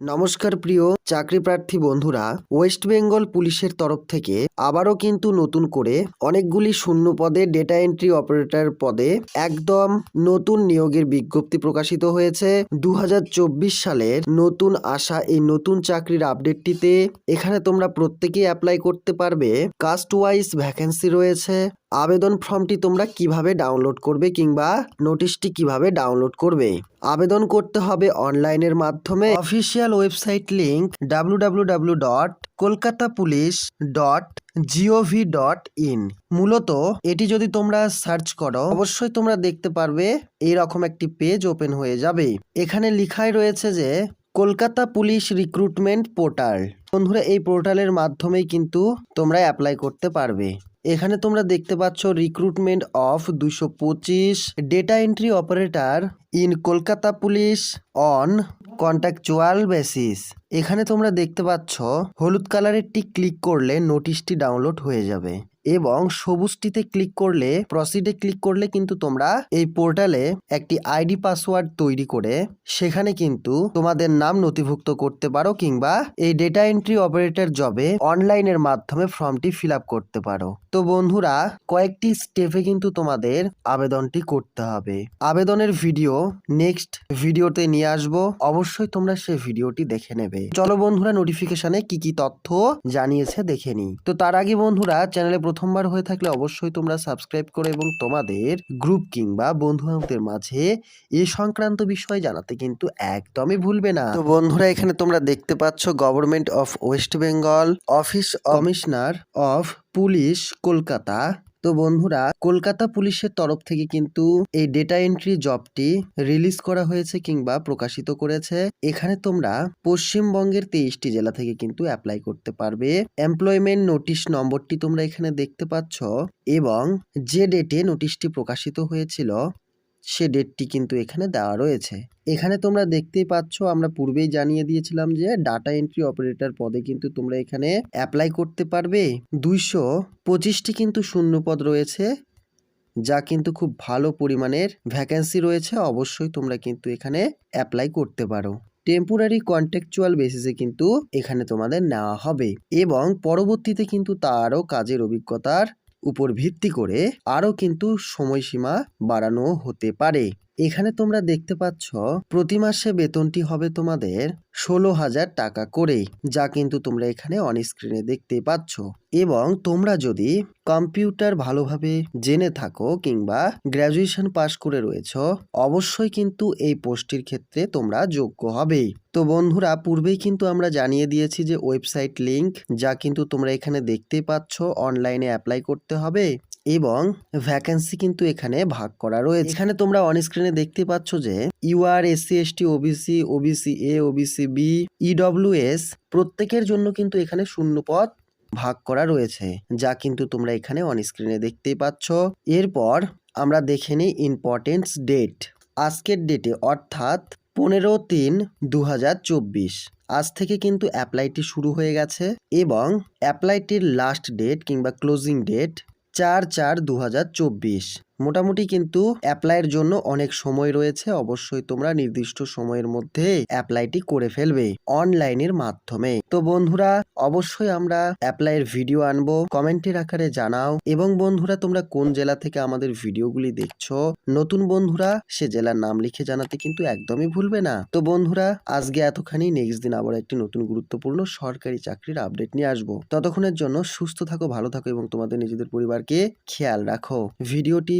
নমস্কার প্রিয় চাকরি প্রার্থী বন্ধুরা ওয়েস্ট বেঙ্গল পুলিশের তরফ থেকে আবারও কিন্তু নতুন করে অনেকগুলি শূন্য পদে ডেটা এন্ট্রি অপারেটর পদে একদম নতুন নিয়োগের বিজ্ঞপ্তি প্রকাশিত হয়েছে। দু সালের নতুন আসা এই নতুন চাকরির আপডেটটিতে এখানে তোমরা প্রত্যেকেই অ্যাপ্লাই করতে পারবে। কাস্ট ওয়াইজ ভ্যাকেন্সি রয়েছে। আবেদন ফর্মটি তোমরা কীভাবে ডাউনলোড করবে কিংবা নোটিশটি কীভাবে ডাউনলোড করবে? আবেদন করতে হবে অনলাইনের মাধ্যমে। Official website link W dot Kolkata police dot gov dot in মূলত এটি যদি তোমরা সার্চ করো, অবশ্যই তোমরা দেখতে পারবে, এইরকম একটি পেজ ওপেন হয়ে যাবে। এখানে লিখাই রয়েছে যে কলকাতা পুলিশ রিক্রুটমেন্ট পোর্টাল। বন্ধুরা, এই পোর্টালের মাধ্যমেই কিন্তু তোমরা অ্যাপ্লাই করতে পারবে। এখানে তোমরা দেখতে পাচ্ছ রিক্রুটমেন্ট অফ দুশো পঁচিশ data entry operator in Kolkata police on contractual basis এখানে তোমরা দেখতে পাচ্ছ হলুদ কালারেরটি ক্লিক করলে নোটিশটি ডাউনলোড হয়ে যাবে। এবং সবুজটিতে ক্লিক করলে প্রসিডে ক্লিক করলে কিন্তু তোমরা এই পোর্টালে একটি আইডি পাসওয়ার্ড তৈরি করে সেখানে কিন্তু তোমাদের নাম নথিভুক্ত করতে পারো কিংবা এই ডেটা এন্ট্রি অপারেটর জবে অনলাইনের মাধ্যমে ফর্মটি ফিল করতে পারো। তো বন্ধুরা, কয়েকটি স্টেপে কিন্তু তোমাদের আবেদনটি করতে হবে। আবেদনের ভিডিও নেক্সট ভিডিওতে নিয়ে আসব। অবশ্যই তোমরা সেই ভিডিওটি দেখে নেবে। চলো বন্ধুরা নোটিফিকেশনে কি কি তথ্য জানিয়েছে দেখে নিই। তো তার আগে বন্ধুরা চ্যানেলে প্রথমবার হয়ে থাকলে অবশ্যই তোমরা সাবস্ক্রাইব করো এবং তোমাদের গ্রুপ কিংবা বন্ধু বান্ধবদের মাঝে এ সংক্রান্ত বিষয় জানাতে কিন্তু একদমই ভুলবে না। তো বন্ধুরা, এখানে তোমরা দেখতে পাচ্ছ government of West Bengal office commissioner of police Kolkata তো বন্ধুরা, কলকাতা পুলিশের তরফ থেকে কিন্তু এই ডেটা এন্ট্রি জবটি রিলিজ করা হয়েছে কিংবা প্রকাশিত করেছে। এখানে তোমরা পশ্চিমবঙ্গের তেইশটি জেলা থেকে কিন্তু অ্যাপ্লাই করতে পারবে। এমপ্লয়মেন্ট নোটিশ নম্বরটি তোমরা এখানে দেখতে পাচ্ছ এবং যে ডেটে নোটিশটি প্রকাশিত হয়েছিল সে ডেটটি কিন্তু এখানে দেওয়া রয়েছে। এখানে তোমরা দেখতেই পাচ্ছ, আমরা পূর্বেই জানিয়ে দিয়েছিলাম যে ডাটা এন্ট্রি অপারেটর পদে কিন্তু তোমরা এখানে অ্যাপ্লাই করতে পারবে। দুইশো পঁচিশটি কিন্তু শূন্য পদ রয়েছে, যা কিন্তু খুব ভালো পরিমাণের ভ্যাকেন্সি রয়েছে। অবশ্যই তোমরা কিন্তু এখানে অ্যাপ্লাই করতে পারো। টেম্পোরারি কন্ট্যাকচুয়াল বেসিসে কিন্তু এখানে তোমাদের নেওয়া হবে এবং পরবর্তীতে কিন্তু তারও কাজের অভিজ্ঞতার উপর ভিত্তি করে আরও কিন্তু সময়সীমা বাড়ানো হতে পারে। এখানে তোমরা দেখতে পাচ্ছ, প্রতি মাসে বেতনটি হবে তোমাদের ষোলো হাজার টাকা করে যা কিন্তু তোমরা এখানে অন স্ক্রিনে দেখতে পাচ্ছ। এবং তোমরা যদি কম্পিউটার ভালোভাবে জেনে থাকো কিংবা গ্র্যাজুয়েশন পাশ করে রয়েছ, অবশ্যই কিন্তু এই পোস্টটির ক্ষেত্রে তোমরা যোগ্য হবে তো বন্ধুরা, পূর্বেই কিন্তু আমরা জানিয়ে দিয়েছি যে ওয়েবসাইট লিংক যা কিন্তু তোমরা এখানে দেখতেই পাচ্ছ অনলাইনে অ্যাপ্লাই করতে হবে। এবং ভ্যাকেন্সি কিন্তু এখানে ভাগ করা রয়েছে। এখানে তোমরা অন স্ক্রিনে দেখতে পাচ্ছ যে UR SC ST OBC OBC A OBC B EWS প্রত্যেকের জন্য কিন্তু এখানে শূন্য পদ ভাগ করা রয়েছে, যা কিন্তু তোমরা এখানে অন স্ক্রিনে দেখতেই পাচ্ছ। এরপর আমরা দেখে নিই ইম্পর্টেন্স ডেট আজকের ডেটে অর্থাৎ পনেরো তিন দু আজ থেকে কিন্তু অ্যাপ্লাইটি শুরু হয়ে গেছে এবং অ্যাপ্লাইটির লাস্ট ডেট কিংবা ক্লোজিং ডেট চার চার দু মোটামুটি কিন্তু অ্যাপ্লাইয়ের জন্য অনেক সময় রয়েছে। অবশ্যই তোমরা নির্দিষ্ট সময়ের মধ্যে অ্যাপ্লাইটি করে ফেলবে অনলাইনের মাধ্যমে। তো বন্ধুরা, অবশ্যই আমরা অ্যাপ্লাইয়ের ভিডিও আনব কমেন্টের আকারে জানাও এবং বন্ধুরা, তোমরা কোন জেলা থেকে আমাদের ভিডিওগুলি দেখছ? নতুন বন্ধুরা, সে জেলার নাম লিখে জানাতে কিন্তু একদমই ভুলবে না। তো বন্ধুরা, আজকে এতখানি। নেক্সট দিন আবার একটি নতুন গুরুত্বপূর্ণ সরকারি চাকরির আপডেট নিয়ে আসব। ততক্ষণের জন্য সুস্থ থাকো, ভালো থাকো এবং তোমাদের নিজেদের পরিবারকে খেয়াল রাখো। ভিডিওটি